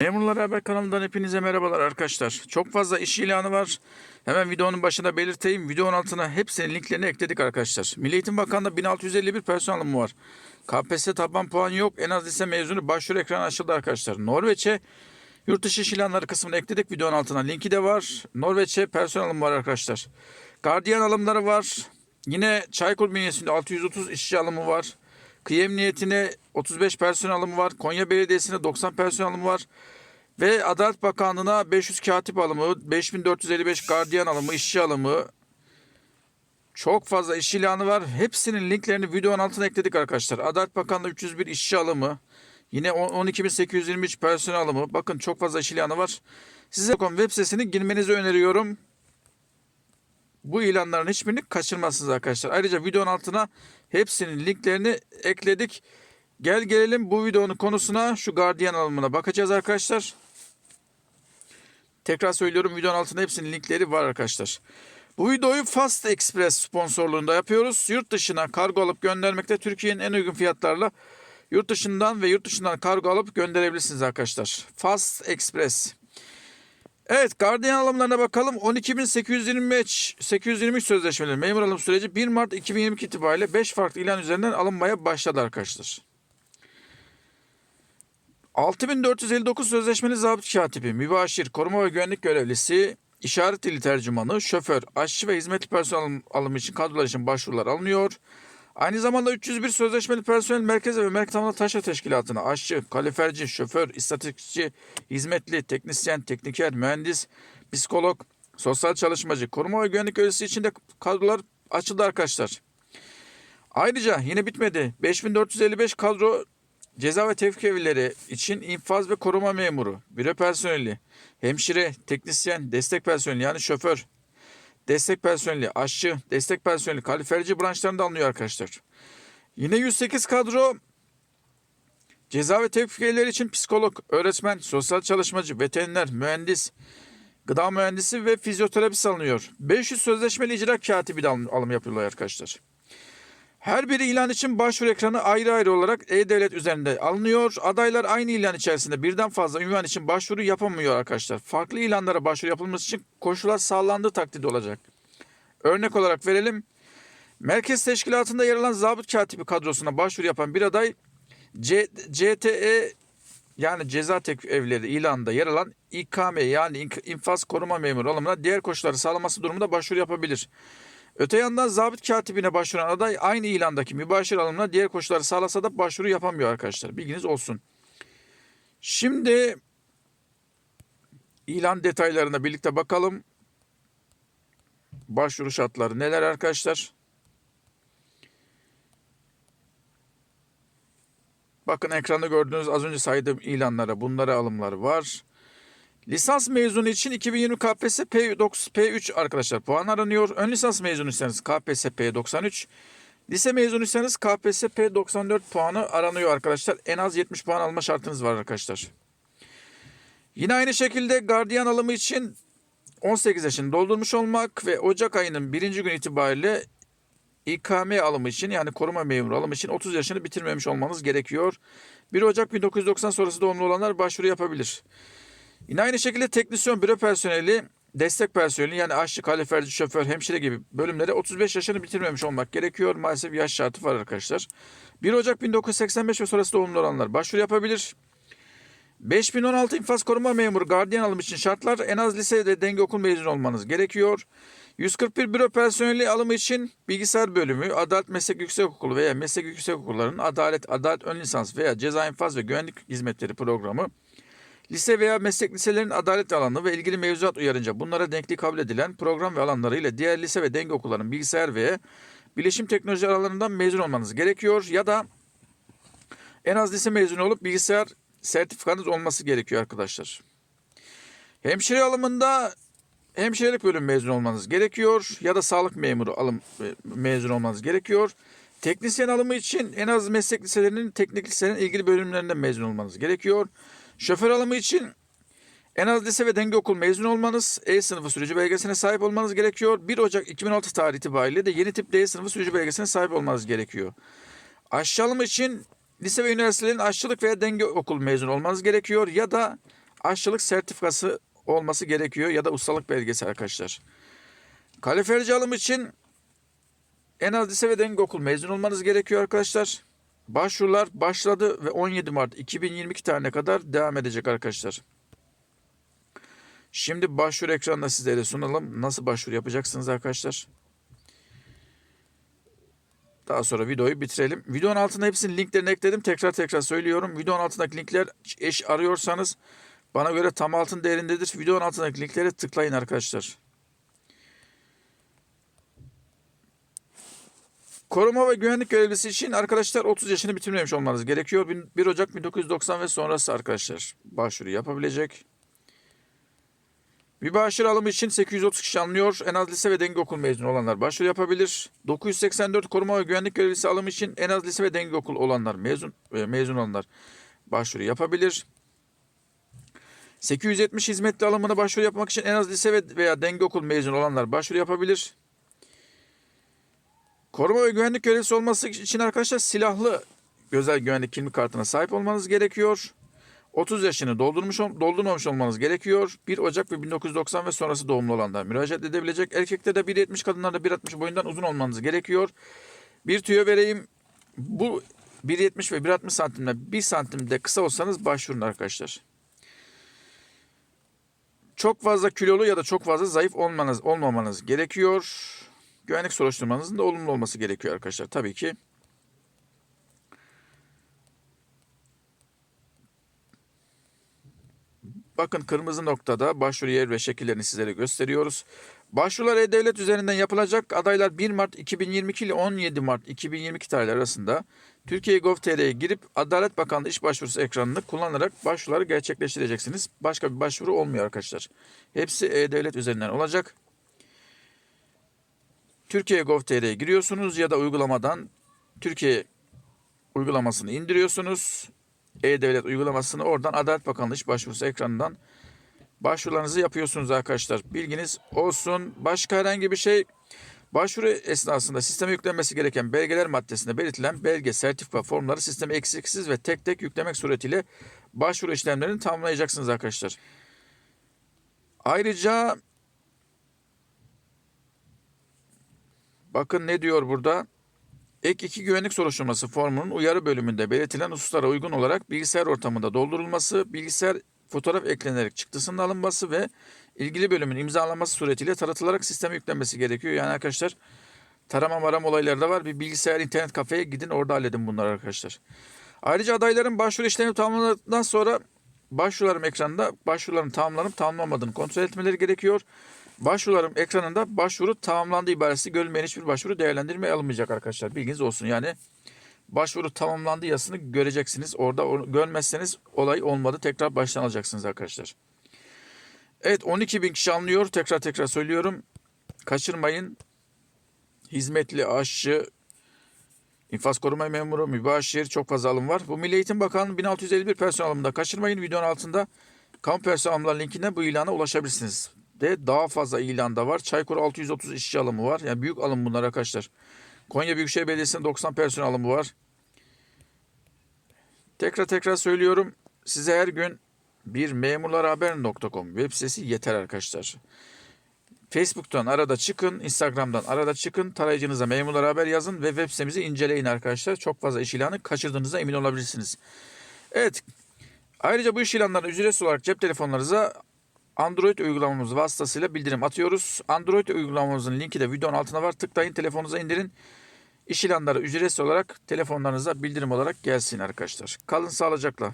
Memurlar Haber kanalından hepinize merhabalar arkadaşlar. Çok fazla iş ilanı var. Hemen videonun başında belirteyim. Videonun altına hepsinin linklerini ekledik arkadaşlar. Milli Eğitim Bakanlığı'nda 1651 personel alımı var. KPSS taban puanı yok. En az lise mezunu başvuru ekranı açıldı arkadaşlar. Norveç'e yurt dışı iş ilanları kısmını ekledik videonun altına. Linki de var. Norveç'e personel alımı var arkadaşlar. Gardiyan alımları var. Yine Çaykur bünyesinde 630 işçi alımı var. Kıyı Emniyetine 35 personel alımı var. Konya Belediyesi'ne 90 personel alımı var. Ve Adalet Bakanlığı'na 500 katip alımı, 5455 gardiyan alımı, işçi alımı. Çok fazla iş ilanı var. Hepsinin linklerini videonun altına ekledik arkadaşlar. Adalet Bakanlığı 301 işçi alımı. Yine 12823 personel alımı. Bakın çok fazla iş ilanı var. Size web sitesine girmenizi öneriyorum. Bu ilanların hiçbirini kaçırmazsınız arkadaşlar. Ayrıca videonun altına hepsinin linklerini ekledik. Gel gelelim bu videonun konusuna şu gardiyan alımına bakacağız arkadaşlar. Tekrar söylüyorum videonun altında hepsinin linkleri var arkadaşlar. Bu videoyu Fast Express sponsorluğunda yapıyoruz. Yurt dışına kargo alıp göndermekte Türkiye'nin en uygun fiyatlarla yurt dışından ve yurt dışından kargo alıp gönderebilirsiniz arkadaşlar. Fast Express. Evet gardiyan alımlarına bakalım. 12.823 823 sözleşmeli memur alım süreci 1 Mart 2022 itibariyle 5 farklı ilan üzerinden alınmaya başladı arkadaşlar. 6459 sözleşmeli zabıt katibi, mübaşir, koruma ve güvenlik görevlisi, işaret dili tercümanı, şoför, aşçı ve hizmetli personel alım- alımı için kadrolar için başvurular alınıyor. Aynı zamanda 301 sözleşmeli personel merkeze ve merkez tamamına taşra teşkilatına aşçı, kaliferci, şoför, istatistikçi, hizmetli, teknisyen, tekniker, mühendis, psikolog, sosyal çalışmacı, koruma ve güvenlik görevlisi için de kadrolar açıldı arkadaşlar. Ayrıca yine bitmedi. 5455 kadro Ceza ve tevfik evlileri için infaz ve koruma memuru, büro personeli, hemşire, teknisyen, destek personeli yani şoför, destek personeli, aşçı, destek personeli, kaliferci branşlarında alınıyor arkadaşlar. Yine 108 kadro ceza ve evlileri için psikolog, öğretmen, sosyal çalışmacı, veteriner, mühendis, gıda mühendisi ve fizyoterapist alınıyor. 500 sözleşmeli icra katibi de alım, alım yapıyorlar arkadaşlar. Her biri ilan için başvuru ekranı ayrı ayrı olarak E-Devlet üzerinde alınıyor. Adaylar aynı ilan içerisinde birden fazla ünvan için başvuru yapamıyor arkadaşlar. Farklı ilanlara başvuru yapılması için koşullar sağlandığı takdirde olacak. Örnek olarak verelim. Merkez teşkilatında yer alan zabıt katibi kadrosuna başvuru yapan bir aday C- CTE yani ceza tek evleri ilanında yer alan İKM yani infaz koruma memuru alımına diğer koşulları sağlaması durumunda başvuru yapabilir. Öte yandan zabıt katibine başvuran aday aynı ilandaki mübaşir alımına diğer koşulları sağlasa da başvuru yapamıyor arkadaşlar. Bilginiz olsun. Şimdi ilan detaylarına birlikte bakalım. Başvuru şartları neler arkadaşlar? Bakın ekranda gördüğünüz az önce saydığım ilanlara bunlara alımları var. Lisans mezunu için 2020 KPSS P9, P3 arkadaşlar puan aranıyor. Ön lisans mezunuysanız KPSS P93. Lise mezunuysanız KPSS P94 puanı aranıyor arkadaşlar. En az 70 puan alma şartınız var arkadaşlar. Yine aynı şekilde gardiyan alımı için 18 yaşını doldurmuş olmak ve Ocak ayının birinci gün itibariyle İKM alımı için yani koruma memuru alımı için 30 yaşını bitirmemiş olmanız gerekiyor. 1 Ocak 1990 sonrası doğumlu olanlar başvuru yapabilir. Yine aynı şekilde teknisyen büro personeli, destek personeli yani aşçı, kaliferci, şoför, hemşire gibi bölümlere 35 yaşını bitirmemiş olmak gerekiyor. Maalesef yaş şartı var arkadaşlar. 1 Ocak 1985 ve sonrası doğumlu olanlar başvuru yapabilir. 5016 infaz koruma memuru gardiyan alım için şartlar en az lisede denge okul mezunu olmanız gerekiyor. 141 büro personeli alımı için bilgisayar bölümü, Adalet Meslek Yüksekokulu veya Meslek Yüksekokullarının Adalet, Adalet Ön Lisans veya Ceza İnfaz ve Güvenlik Hizmetleri programı Lise veya meslek liselerin adalet alanı ve ilgili mevzuat uyarınca bunlara denkliği kabul edilen program ve alanları ile diğer lise ve denge okullarının bilgisayar ve bilişim teknoloji alanlarından mezun olmanız gerekiyor ya da en az lise mezunu olup bilgisayar sertifikanız olması gerekiyor arkadaşlar. Hemşire alımında hemşirelik bölüm mezun olmanız gerekiyor ya da sağlık memuru alım e, mezun olmanız gerekiyor. Teknisyen alımı için en az meslek liselerinin teknik liselerin ilgili bölümlerinden mezun olmanız gerekiyor. Şoför alımı için en az lise ve denge okul mezun olmanız, E sınıfı sürücü belgesine sahip olmanız gerekiyor. 1 Ocak 2016 tarihi itibariyle de yeni tip D sınıfı sürücü belgesine sahip olmanız gerekiyor. Aşçı alımı için lise ve üniversitelerin aşçılık veya denge okul mezun olmanız gerekiyor ya da aşçılık sertifikası olması gerekiyor ya da ustalık belgesi arkadaşlar. Kaliferci alım için en az lise ve denge okul mezun olmanız gerekiyor arkadaşlar. Başvurular başladı ve 17 Mart 2022 tarihine kadar devam edecek arkadaşlar. Şimdi başvuru ekranında sizlere sunalım. Nasıl başvuru yapacaksınız arkadaşlar? Daha sonra videoyu bitirelim. Videonun altında hepsinin linklerini ekledim. Tekrar tekrar söylüyorum. Videonun altındaki linkler eş arıyorsanız bana göre tam altın değerindedir. Videonun altındaki linklere tıklayın arkadaşlar. Koruma ve güvenlik görevlisi için arkadaşlar 30 yaşını bitirmemiş olmanız gerekiyor. 1 Ocak 1990 ve sonrası arkadaşlar başvuru yapabilecek. Mübaşir alımı için 830 kişi alınıyor. En az lise ve denge okul mezunu olanlar başvuru yapabilir. 984 koruma ve güvenlik görevlisi alımı için en az lise ve denge okul olanlar mezun e, mezun olanlar başvuru yapabilir. 870 hizmetli alımına başvuru yapmak için en az lise ve veya denge okul mezunu olanlar başvuru yapabilir. Koruma ve güvenlik görevlisi olması için arkadaşlar silahlı özel güvenlik kimlik kartına sahip olmanız gerekiyor. 30 yaşını doldurmuş doldurmamış olmanız gerekiyor. 1 Ocak ve 1990 ve sonrası doğumlu olanlar müracaat edebilecek. Erkekte de 1.70 kadınlarda 1.60 boyundan uzun olmanız gerekiyor. Bir tüyo vereyim. Bu 1.70 ve 1.60 santimle 1 santimde kısa olsanız başvurun arkadaşlar. Çok fazla kilolu ya da çok fazla zayıf olmanız olmamanız gerekiyor. Güvenlik soruşturmanızın da olumlu olması gerekiyor arkadaşlar. Tabii ki Bakın kırmızı noktada başvuru yer ve şekillerini sizlere gösteriyoruz. Başvurular E-Devlet üzerinden yapılacak adaylar 1 Mart 2022 ile 17 Mart 2022 tarihleri arasında Türkiye Gov.tr'ye girip Adalet Bakanlığı iş başvurusu ekranını kullanarak başvuruları gerçekleştireceksiniz. Başka bir başvuru olmuyor arkadaşlar. Hepsi E-Devlet üzerinden olacak. Türkiye Gov.tr'ye giriyorsunuz ya da uygulamadan Türkiye uygulamasını indiriyorsunuz. E-Devlet uygulamasını oradan Adalet Bakanlığı başvurusu ekranından başvurularınızı yapıyorsunuz arkadaşlar. Bilginiz olsun. Başka herhangi bir şey başvuru esnasında sisteme yüklenmesi gereken belgeler maddesinde belirtilen belge, sertifika formları sisteme eksiksiz ve tek tek yüklemek suretiyle başvuru işlemlerini tamamlayacaksınız arkadaşlar. Ayrıca bakın ne diyor burada? Ek 2 güvenlik soruşturması formunun uyarı bölümünde belirtilen hususlara uygun olarak bilgisayar ortamında doldurulması, bilgisayar fotoğraf eklenerek çıktısının alınması ve ilgili bölümün imzalanması suretiyle taratılarak sisteme yüklenmesi gerekiyor. Yani arkadaşlar tarama marama olayları da var. Bir bilgisayar internet kafeye gidin orada halledin bunları arkadaşlar. Ayrıca adayların başvuru işlemi tamamladıktan sonra başvurularım ekranında başvuruların tamamlanıp tamamlanmadığını kontrol etmeleri gerekiyor. Başvurularım ekranında başvuru tamamlandı ibaresi görülmeyen hiçbir başvuru değerlendirmeye alınmayacak arkadaşlar. Bilginiz olsun yani. Başvuru tamamlandı yazısını göreceksiniz. Orada onu görmezseniz olay olmadı. Tekrar baştan alacaksınız arkadaşlar. Evet 12 bin kişi anlıyor. Tekrar tekrar söylüyorum. Kaçırmayın. Hizmetli, aşçı, infaz koruma memuru, mübaşir çok fazla alım var. Bu Milli Eğitim Bakanlığı 1651 personel alımında kaçırmayın. Videonun altında kamu personel alımları linkinden bu ilana ulaşabilirsiniz de daha fazla ilan da var. Çaykur 630 işçi alımı var. Yani büyük alım bunlar arkadaşlar. Konya Büyükşehir Belediyesi'nin 90 personel alımı var. Tekrar tekrar söylüyorum. Size her gün bir memurlarhaber.com web sitesi yeter arkadaşlar. Facebook'tan arada çıkın, Instagram'dan arada çıkın, tarayıcınıza memurlar haber yazın ve web sitemizi inceleyin arkadaşlar. Çok fazla iş ilanı kaçırdığınıza emin olabilirsiniz. Evet. Ayrıca bu iş ilanlarını ücretsiz olarak cep telefonlarınıza Android uygulamamız vasıtasıyla bildirim atıyoruz. Android uygulamamızın linki de videonun altına var. Tıklayın telefonunuza indirin. İş ilanları ücretsiz olarak telefonlarınıza bildirim olarak gelsin arkadaşlar. Kalın sağlıcakla.